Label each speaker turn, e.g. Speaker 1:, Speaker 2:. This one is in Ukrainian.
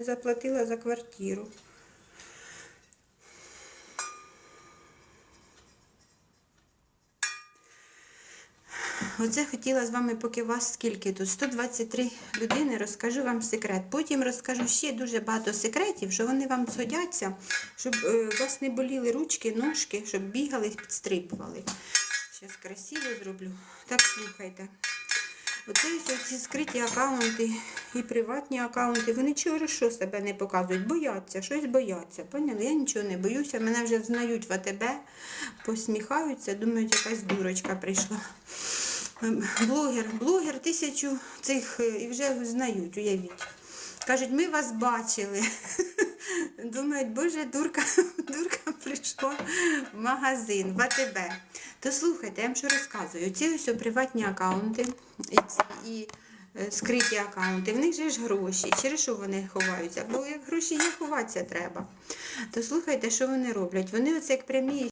Speaker 1: Заплатила за квартиру. Оце хотіла з вами, поки вас скільки тут? 123 людини, розкажу вам секрет. Потім розкажу ще дуже багато секретів, що вони вам згодяться, щоб е, у вас не боліли ручки, ножки, щоб бігали, підстрибували. Зараз красиво зроблю. Так, слухайте. Оце ці скриті акаунти і приватні акаунти, вони через що себе не показують, бояться, щось бояться. Поняли? Я нічого не боюся, мене вже знають в АТБ, посміхаються, думають, якась дурочка прийшла. Ем, Блогер, блогер тисячу цих е, і вже знають, уявіть. Кажуть, ми вас бачили. Думають, боже, дурка, дурка прийшла в магазин, в АТБ. То слухайте, я вам що розказую. Ці ось приватні акаунти і, і е, скриті акаунти, в них же ж гроші. Через що вони ховаються? Бо як гроші є, ховатися треба. То слухайте, що вони роблять. Вони оце як прямі